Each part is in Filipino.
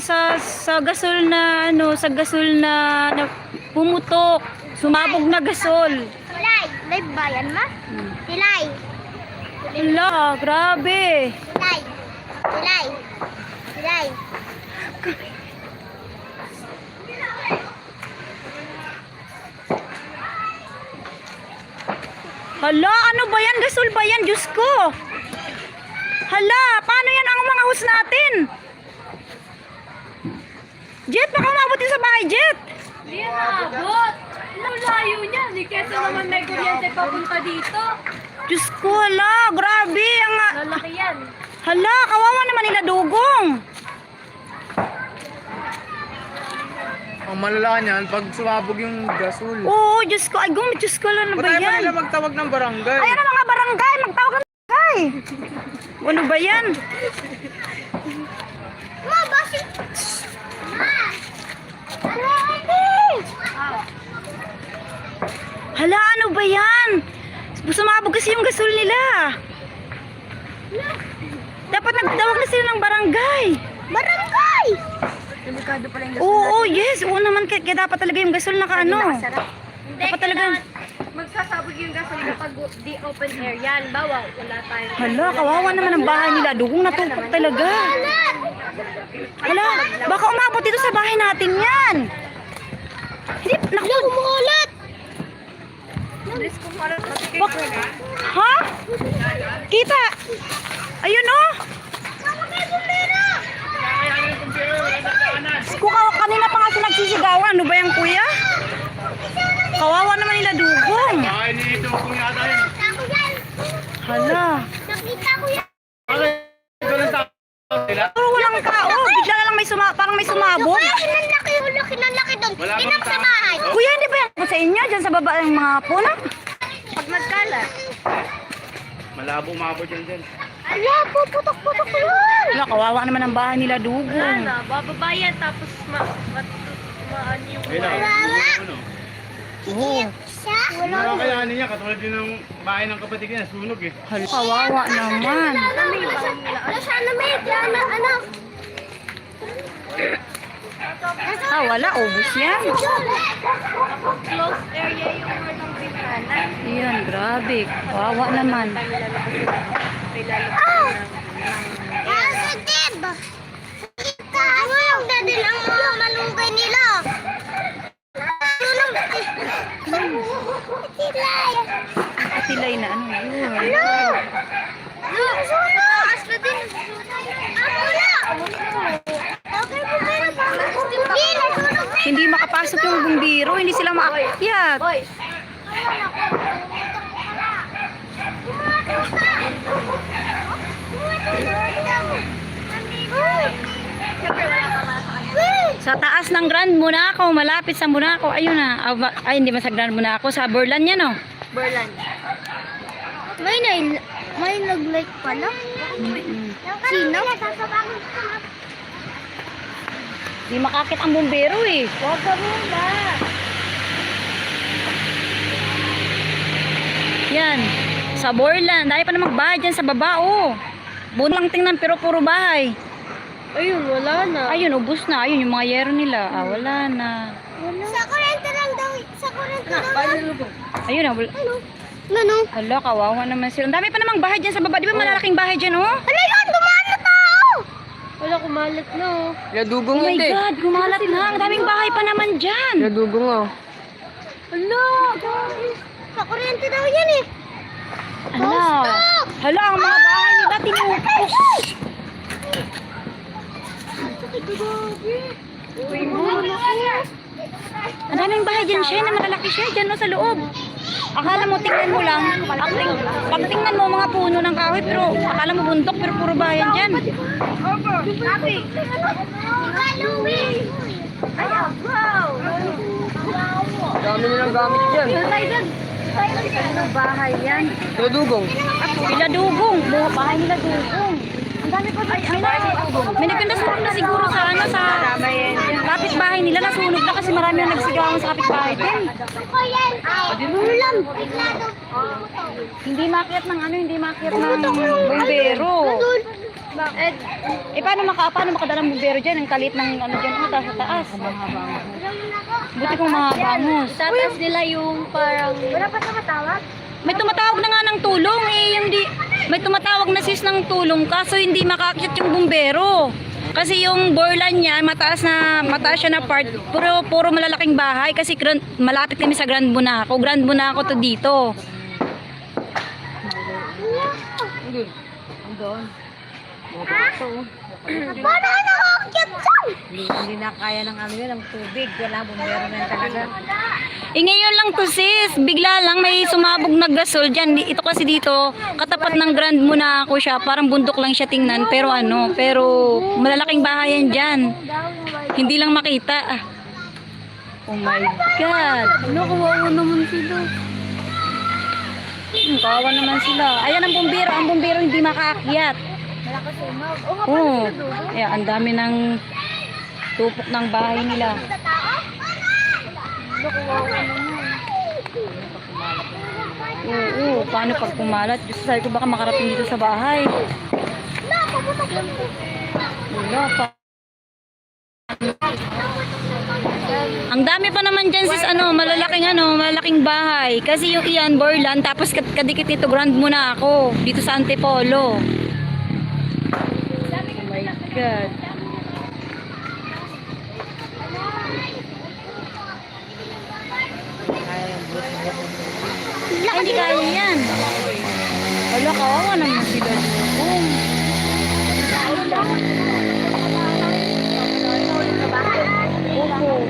sa sa gasol na ano, sa gasol na, na pumutok. Sumabog na gasol. Tilay, live ba yan ma? Tilay, Hala, grabe. tilay, tilay, tilay. Hala, ano ba yan? Gasol ba yan? Diyos ko. Hala, paano yan ang mga host natin? Jet, baka umabot din sa bahay, Jet. Hindi yan naabot. Ang layo niya. Di kesa naman may kuryente papunta dito. Diyos ko, hala, grabe. Ang, Lalaki yan. hala, kawawa naman nila dugong. Ang malala niyan, pag sumabog yung gasol. Oo, Diyos ko. Ay, gum, Diyos ko, ano ba tayo pa yan? nila magtawag ng barangay? Ayan ang mga barangay, magtawag ng barangay. Ano ba yan? Ma, bakit? Ma! Grabe! Hala, ano ba yan? Sumabog kasi yung gasol nila. Dapat nagtawag na sila ng barangay. Barangay! Delikado pala yung Oo, yes. Oo naman, kaya, kaya dapat talaga yung gasol naka ano. Hindi, Dapat talaga. kailangan magsasabog yung gasolina pag di open air yan. Bawal, wala tayong... Hala, kawawa naman ang bahay nila. Dugong natupok talaga. Hala, baka umabot dito sa bahay natin yan. Hindi, naku. Bilis para Bak ha? Kita. Ayun oh. Kung ka- kanina pa nga nagsisigawan, ano ba yan kuya? Kawawa naman nila dugong. Ay, nito kung yata yun. Yan! Hala. Nakita ko yan! Bakit? Ito lang tao nila? Pero walang tao. Bigla na lang may suma parang may sumabog. Kaya kinalaki, yung laki ng laki doon. Wala bang Inap sa bahay. Kuya, hindi ba yan sa inyo? Diyan sa baba ng mga puno? Pag nagkalat. Malabo umabot yan dyan. Ala, puputok-putok yun! Hala, kawawa naman ang bahay nila dugong. na, bababayan tapos ma... ma... Maan yung... Ayun na. Ano? Oo. Siya? Wala. Wala kayanin niya, katulad din ng bahay ng kapatid niya, sunog eh. Hala, kawawa naman. Nasaan na may plana, ano? Ah, wala. Ubus yan. Closed area yung walang bintana. Ayan, grabe. Kawawa naman. Positive! Kita, ano yung dadin ang mga malunggay nila? Tulong! Tilay! Tilay na ano yun. Ano? Look! Sunog! Asla din! Ako na! Okay po pero Hindi, na! Makapasok yung bumbiro. Hindi sila maakyat. Boy, Sa taas ng Grand Monaco, malapit sa Monaco. Ayun na. Ay, hindi man sa Grand Monaco. Sa Berlan yan, oh. Berlan. May nail, may nag-like pala. Mm. Sino? Di makakit ang bumbero, eh. Huwag ka muna. Yan. Sa Borland. Dahil pa na magbahay dyan sa baba, oh. Buong lang tingnan, pero puro bahay. Ayun, wala na. Ayun, ubus na. Ayun, yung mga yero nila. Ah, wala na. Sa kurente lang daw. Sa kurente lang. Ayun na, wala. Ano? Hala, kawawa naman sila. Ang dami pa namang bahay dyan sa baba. Di ba malalaking bahay dyan, oh? Ano yun? Dumaan na tao! Wala, kumalat na. oh. Oh my God, gumalat na. Ang daming bahay pa naman dyan. dugong oh. Hala! Sa kurente daw yan eh. Hala. Hala, ang mga bahay nila tinupos. Ang daming bahay dyan siya na malalaki siya dyan no, sa loob. Akala mo tingnan mo lang, ang ting, pag tingnan mo mga puno ng kahoy pero akala mo bundok pero puro bayan dyan. Dami nilang gamit dyan. Ano bahay yan? Ito dugong. Sila dugong. Bahay nila dugong. May, may nagkanda sunog na siguro sa ano sa kapitbahay nila nasunog na kasi marami ang nagsigawan sa kapitbahay din. Ulam! Hindi makiat ng ano, hindi makiat ng. Nandun. Bakit? Eh, paano, maka, paano makadala ng bumbero dyan? Ang kalit ng ano dyan, oh, taas sa taas. Buti kung mahaba-angos. Tapos nila yung parang... Wala pa tumatawag? May tumatawag na nga ng tulong eh, yung di, may tumatawag na sis ng tulong kaso hindi makakyat yung bumbero. Kasi yung borlan niya, mataas na mataas siya na part, puro puro malalaking bahay kasi grand, malapit kami sa Grand Bunaco. Grand Bunaco to dito. Paano ka nakakit dyan? Hindi na kaya ng ano yun, ang tubig. Wala, bumbero na yan talaga. Eh ngayon lang to sis, bigla lang may sumabog na gasol dyan. Ito kasi dito, katapat ng Grand Bunaco siya, parang bundok lang siya tingnan, pero ano, pero malalaking bahayan dyan. Hindi lang makita. Oh my God. Ano, kawawa naman sila. Hmm, kawawa naman sila. Ayan ang bumbiro. Ang bumbiro hindi makaakyat. Malakas umag. Oo. Oh, ayan, ang dami ng tupok ng bahay nila. tao? Oo, paano pag pumalat? Gusto sabi ko baka makarating dito sa bahay. Wala pa. Ang dami pa naman dyan sis ano, malalaking ano, malalaking bahay. Kasi yung iyan, Borland, tapos kad- kadikit nito, grand muna ako. Dito sa Antipolo. Oh my God. Ay, hindi kaya yan. Wala, kawawa naman sila. Oh. Opo.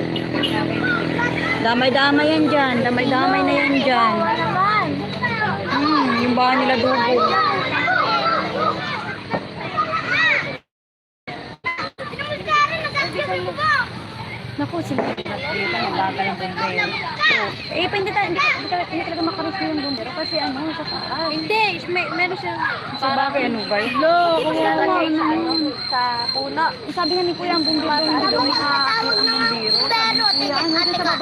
Damay-damay yan dyan. Damay-damay na yan dyan. Hmm, yung bahay nila dugo. Naku, sila. Eh, pa hindi, ta- hindi, hindi, ta- hindi talaga makarusto yung bumbero kasi ano, sa taas. Hindi, may, meron siyang... Sa bagay, ano ba? Lo, kawawa naman. Sa puno. Eh, Sabi nga ni Kuya, ang bumbero, hindi daw makakakit ang bumbero. Pero, teka, ate ka.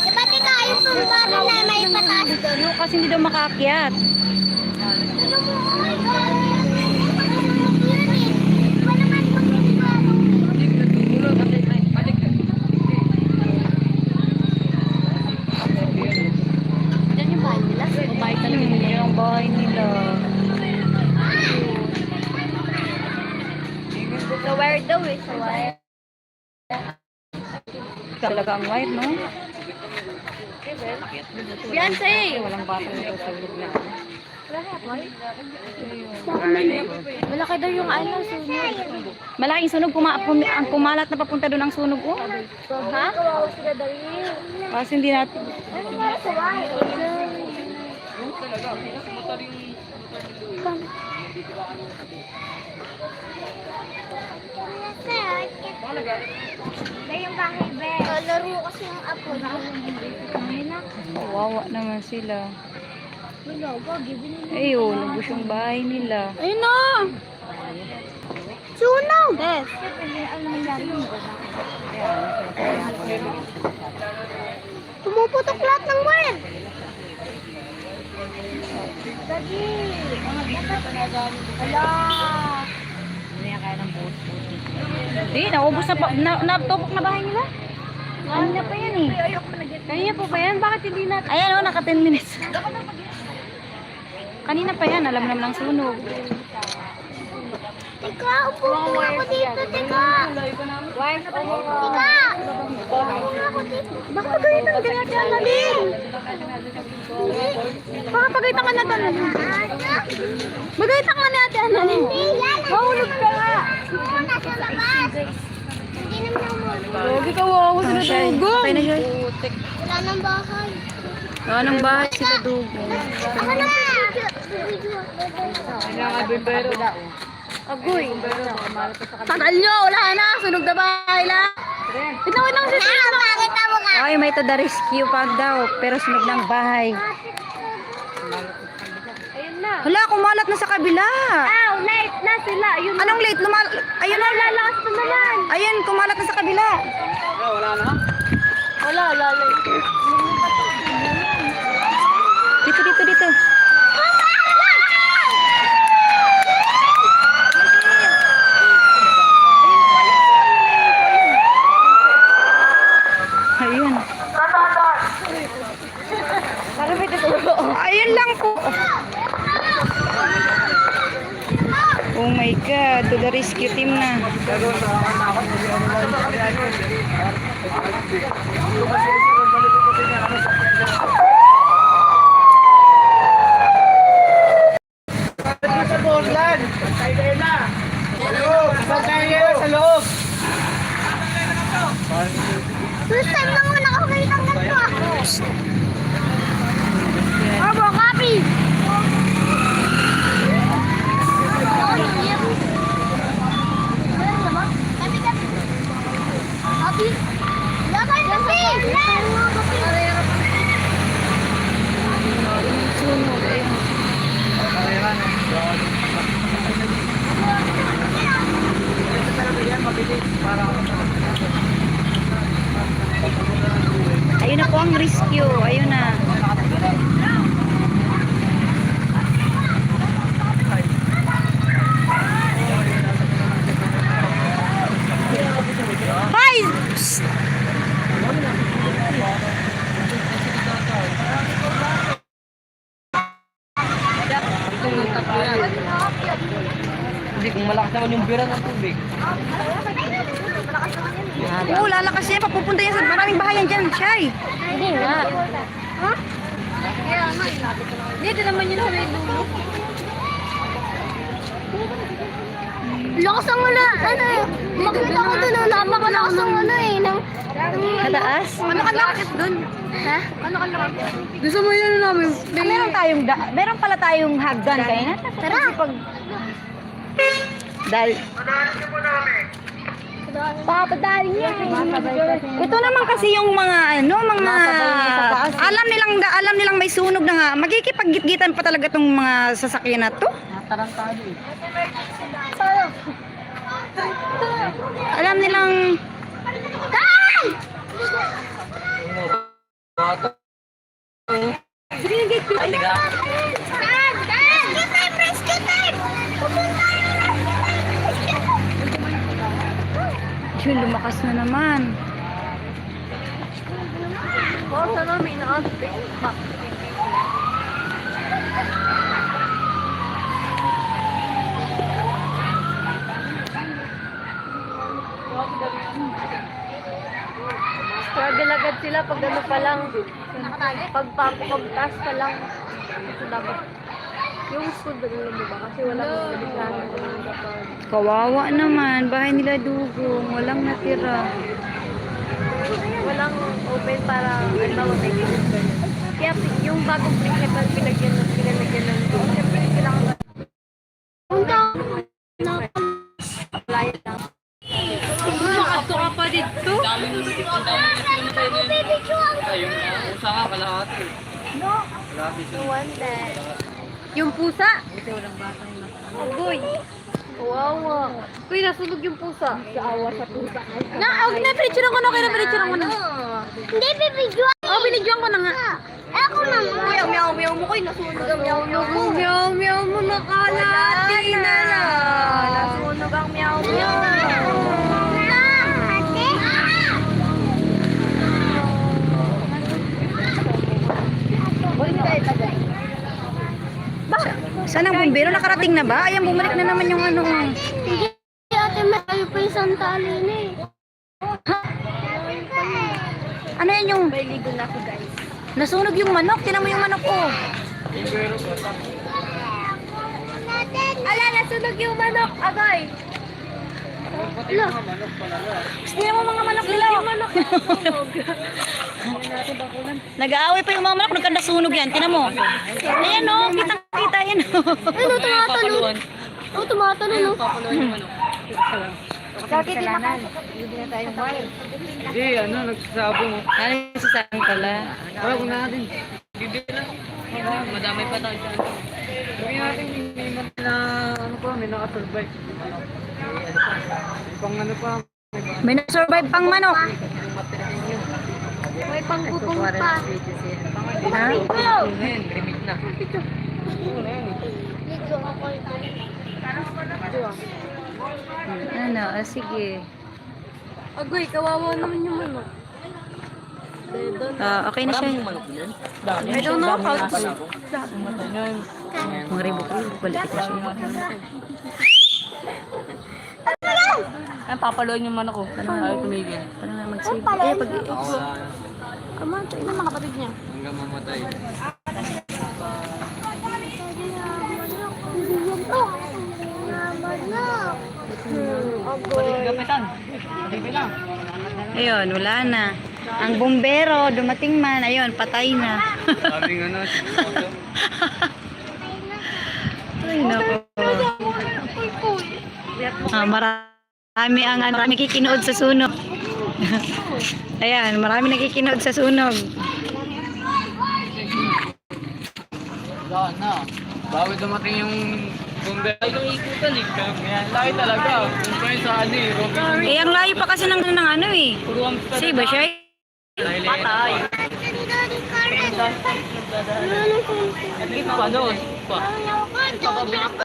Di ba tika, yung tumbaro na may pataas doon? Ano, kasi hindi daw makaakyat. Daw eh, sa wire. Talaga ang white, no? Beyonce! Walang bata nito sa loob na. Malaki daw yung ano, sunod. Malaking sunog, kuma, ang kumalat na papunta doon ang sunog, oh. Ha? Kasi hindi natin, Ano yung bahay, be. laro kasi yung apo. kawawa naman sila. Ayun, nabos yung bahay nila. Ayun na! Sunog! Yun? Pumuputok lahat ng wire. Daddy! Hala! Hindi, naubos na, pa, na, natupok na bahay nila. Kanina pa yan eh. Kanina pa ba yan? Bakit hindi na? Ayan oh, naka 10 minutes. Kanina pa yan, alam naman ng sunog. Tika, upo po ako dito, tika. Tika! Upo ako dito. Baka ganyan ang ginagawa din. Baka pagaitan ka na to. Magaitan ka na ate, ano? Mahulog ka nga. Nasa labas. Hindi naman ako mahulog. Huwag ikaw ako sila dugong. Okay na siya. Wala nang bahay. Wala ng bahay sila dugong. Ako na! Agoy. Tagal nyo, wala na. Sunog na bahay lang. Wait lang, wait lang. nga? Ay, may to the rescue pag daw. Pero sunog ng bahay. Ayun na. Hala, kumalat na sa kabila. Ow, late na sila. Ayun na. Anong late? Lumal... Ayun na. Lalakas na naman. Ayun, kumalat na sa kabila. Wala, lalo. Dito, ayun lang po. Oh my God, to the rescue team na. Dito naman yun sa may dulo. Lakas ang ano, ano, makita ko doon, oh, napakalakas ang ano eh, ng, Kataas? ano kalakit doon? Ha? Ano kalakit? Gusto mo yun namin. Ah, meron tayong, da- meron pala tayong hagdan kayo na. Tara! Dahil, Papadali niya. ito naman kasi yung mga ano, mga alam nilang da- alam nilang may sunog na nga. Magkikipag-gitgitan pa talaga tong mga sasakyan na to. Tarantado eh. Alam nilang Kan! Kan! Kan! Rescue time! Rescue time! Yun, lumakas na naman. Oo, sana may na-aspect. Struggle agad sila pag ano pa lang. Pag pagpagtas pa lang. Kasi dapat yung school ba nila mo ba? Kasi walang medikahan kapag Kawawa naman, bahay nila dugong, walang natira. walang open para halimbawa may yun. Kaya yung bagong principal pinagyan ng pinalagyan ng Yung pusa? Agoy. Kawawa. Uy, nasunog yung pusa. Sa awa sa pusa. Na, oh, na-picture ko na, kaya na-picture ko na. Hindi, bibidyoan! Oh, binidyoan ko na nga. Eh, ako naman! Meow, meow, meow mo ko'y nasunog ang meow, meow mo. Meow, meow mo na Saan ang bumbero? Nakarating na ba? Ayan, bumalik na naman yung ano. Hindi, ate, malayo pa yung santali na eh. Ano yan yung May ligo na ako, guys. nasunog yung manok? Tinan mo yung manok oh. Ala, nasunog yung manok, agay. Tinan mo mga manok nila. Yung manok. Nag-aaway pa yung mga manok, nagkandasunog yan. Tinan mo. Ayan oh, kitang-kita yan oh. Ano, tumatalon? Oo, tumatalon, no? Bakit di makasabot na tayong wire? Hindi, ano, nagsasabong. Ano yung sasabi pala? Wala, kung natin. Bibili na. Madamay pa tayo dyan. Sabi natin, may mga na, ano pa, may nakasurvive. Ano, pang ano pa. may na-survive pang manok. May panggugong pa. Ha? Ano na limit na. Ano, ah, sige. Agoy, kawawa naman yung manok. Ah, okay na siya. I don't know how to... Mga ribok-ribok, balik ito siya. Ay, papaluin yung manok ko. Ayaw tumigil. Paano nga mag-save? Eh, pag... Ako wala na. Mga kapatid niya. Hanggang mamatay. Ayun, wala na. Ang bumbero, dumating man. Ayun, patay na. Sabing ano. Ay, nako. Ah, marami ang ano, marami kikinood sa sunog. Ayan, marami nakikinood sa sunog. Wala na. Bago dumating yung bomber. Ay, yung ikutan eh. Kaya talaga. Kayo sa ano eh. Eh, ang layo pa kasi ng, ng ano eh. Si ba siya? Patay. At least pa, no? Pa. Ano